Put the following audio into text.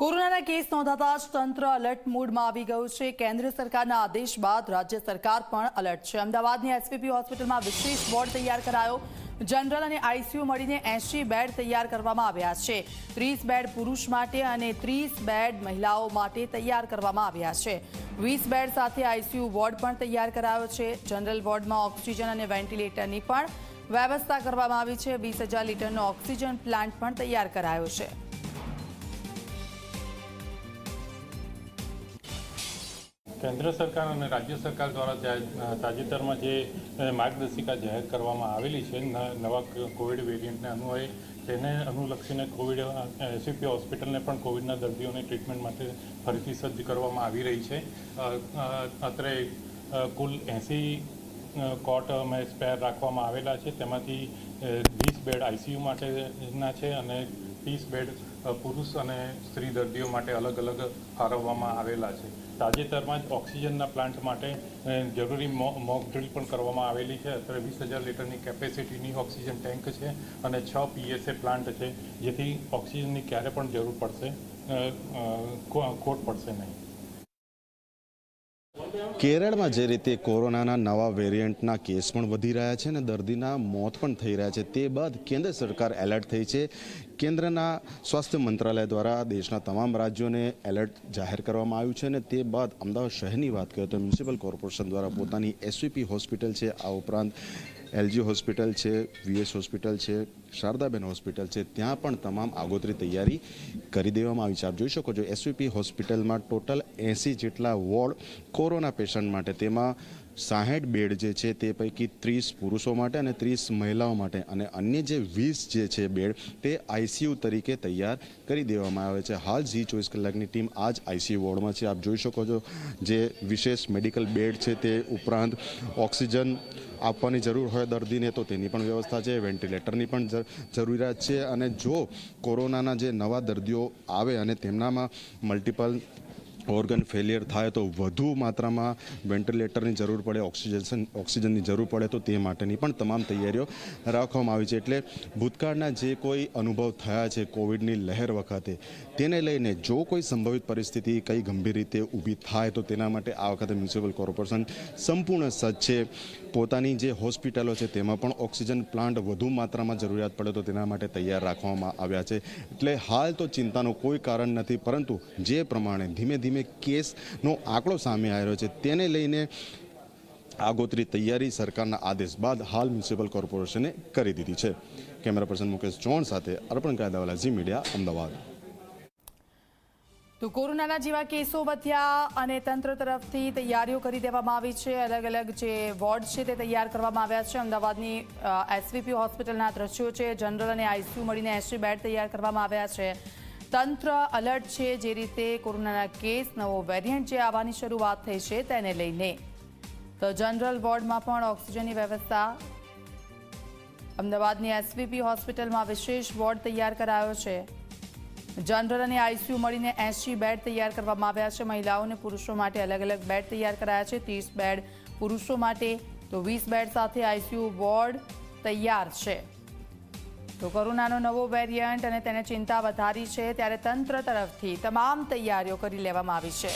કોરોનાના કેસ નોંધાતા જ તંત્ર અલર્ટ મોડમાં આવી ગયું છે. કેન્દ્ર સરકારના આદેશ બાદ રાજ્ય સરકાર પણ અલર્ટ છે. અમદાવાદની એસપીપી હોસ્પિટલમાં વિશેષ વોર્ડ તૈયાર કરાયો. જનરલ અને આઈસીયુ મળીને એંશી બેડ તૈયાર કરવામાં આવ્યા છે. ત્રીસ બેડ પુરુષ માટે અને ત્રીસ બેડ મહિલાઓ માટે તૈયાર કરવામાં આવ્યા છે. વીસ બેડ સાથે આઈસીયુ વોર્ડ પણ તૈયાર કરાયો છે. જનરલ વોર્ડમાં ઓક્સિજન અને વેન્ટિલેટરની પણ વ્યવસ્થા કરવામાં આવી છે. વીસ હજાર લીટરનો ઓક્સિજન પ્લાન્ટ પણ તૈયાર કરાયો છે. કેન્દ્ર સરકાર અને રાજ્ય સરકાર દ્વારા તાજેતરમાં જે માર્ગદર્શિકા જાહેર કરવામાં આવેલી છે નવા કોવિડ વેરિયન્ટને અન્વયે તેને અનુલક્ષીને કોવિડ એસીપી હોસ્પિટલને પણ કોવિડના દર્દીઓની ટ્રીટમેન્ટ માટે ફરીથી સજ્જ કરવામાં આવી રહી છે. અત્રે કુલ એંસી કોટ અમે સ્પેર રાખવામાં આવેલા છે. તેમાંથી વીસ બેડ આઈસીયુ માટેના છે અને ત્રીસ બેડ પુરુષ અને સ્ત્રી દર્દીઓ માટે અલગ અલગ ફાળવવામાં આવેલા છે. તાજેતરમાં જ ઓક્સિજનના પ્લાન્ટ માટે જરૂરી મોક ડ્રીલ પણ કરવામાં આવેલી છે. અત્યારે વીસ હજાર લીટરની કેપેસિટીની ઓક્સિજન ટેન્ક છે અને છ પીએસએ પ્લાન્ટ છે, જેથી ઓક્સિજનની ક્યારે પણ જરૂર પડશે ખોટ પડશે નહીં. કેરળમાં જે રીતે કોરોનાના નવા વેરિયન્ટના કેસ પણ વધી રહ્યા છે અને દર્દીના મોત પણ થઈ રહ્યા છે, તે બાદ કેન્દ્ર સરકાર એલર્ટ થઈ છે. કેન્દ્રના સ્વાસ્થ્ય મંત્રાલય દ્વારા દેશના તમામ રાજ્યોને એલર્ટ જાહેર કરવામાં આવ્યું છે અને તે બાદ અમદાવાદ શહેરની વાત કરીએ તો મ્યુનિસિપલ કોર્પોરેશન દ્વારા પોતાની એસવીપી હોસ્પિટલ છે. આ ઉપરાંત એલજી હોસ્પિટલ છે, વીએસ હોસ્પિટલ છે, શારદાબેન હોસ્પિટલ છે, ત્યાં પણ તમામ આગોતરી તૈયારી કરી દેવામાં આવી છે. આપ જોઈ શકો છો, એસવીપી હોસ્પિટલમાં ટોટલ એંસી જેટલા વોર્ડ કોરોના પેશન્ટ માટે તેમાં સાહીઠ બેડ જે છે તે પૈકી ત્રીસ પુરુષો માટે અને ત્રીસ મહિલાઓ માટે અને અન્ય જે વીસ જે છે બેડ તે આઈસીયુ તરીકે તૈયાર કરી દેવામાં આવે છે. હાલ ઝી ચોવીસ કલાકની ટીમ આ જ આઈસીયુ વોર્ડમાં છે. આપ જોઈ શકો છો જે વિશેષ મેડિકલ બેડ છે તે ઉપરાંત ઓક્સિજન આપવાની જરૂર હોય દર્દીને તો તેની પણ વ્યવસ્થા છે, વેન્ટિલેટરની પણ જરૂરિયાત છે અને જો કોરોનાના જે નવા દર્દીઓ આવે અને તેમનામાં મલ્ટિપલ ઓર્ગન ફેલિયર થાય તો વધુ માત્રામાં વેન્ટિલેટરની જરૂર પડે, ઓક્સિજન, ઓક્સિજનની જરૂર પડે તો તે માટેની પણ તમામ તૈયારીઓ રાખવામાં આવી છે. એટલે ભૂતકાળના જે કોઈ અનુભવ થયા છે કોવિડની લહેર વખતે, તેને લઈને જો કોઈ સંભવિત પરિસ્થિતિ કઈ ગંભીર રીતે ઊભી થાય તો તેના માટે આ વખતે મ્યુનિસિપલ કોર્પોરેશન સંપૂર્ણ સજ્જ છે. પોતાની જે હોસ્પિટલો છે, તેમાં પણ ઓક્સિજન પ્લાન્ટ વધુ માત્રામાં જરૂરિયાત પડે તો તેના માટે તૈયાર રાખવામાં આવ્યા છે. એટલે હાલ તો ચિંતાનું કોઈ કારણ નથી, પરંતુ જે પ્રમાણે ધીમે ધીમે કેસનો આંકડો સામે આવ્યો છે, તેને લઈને આગોતરી તૈયારી સરકારના આદેશ બાદ હાલ મ્યુનિસિપલ કોર્પોરેશને કરી દીધી છે. કેમેરા પર્સન મુકેશ ચૌહાણ સાથે અર્પણ કાયદાવાલા ઝી મીડિયા, અમદાવાદ. તો કોરોનાના જેવા કેસો વધ્યા અને તંત્ર તરફથી તૈયારીઓ કરી દેવામાં આવી છે. અલગ અલગ જે વોર્ડ છે તે તૈયાર કરવામાં આવ્યા છે. અમદાવાદની એસવીપી હોસ્પિટલના દ્રશ્યો છે. જનરલ અને આઈસીયુ મળીને એસી બેડ તૈયાર કરવામાં આવ્યા છે. તંત્ર અલર્ટ છે જે રીતે કોરોનાના કેસ, નવો વેરિયન્ટ જે આવવાની શરૂઆત થઈ છે તેને લઈને. તો જનરલ વોર્ડમાં પણ ઓક્સિજનની વ્યવસ્થા. અમદાવાદની એસવીપી હોસ્પિટલમાં વિશેષ વોર્ડ તૈયાર કરાયો છે. જનરલ અને આઈસીયુ મળીને એસી બેડ તૈયાર કરવામાં આવ્યા છે. મહિલાઓ અને પુરુષો માટે અલગ અલગ બેડ તૈયાર કરાયા છે. ત્રીસ બેડ પુરુષો માટે તો વીસ બેડ સાથે આઈસીયુ વોર્ડ તૈયાર છે. તો કોરોનાનો નવો વેરિયન્ટ અને તેને ચિંતા વધારી છે, ત્યારે તંત્ર તરફથી તમામ તૈયારીઓ કરી લેવામાં આવી છે.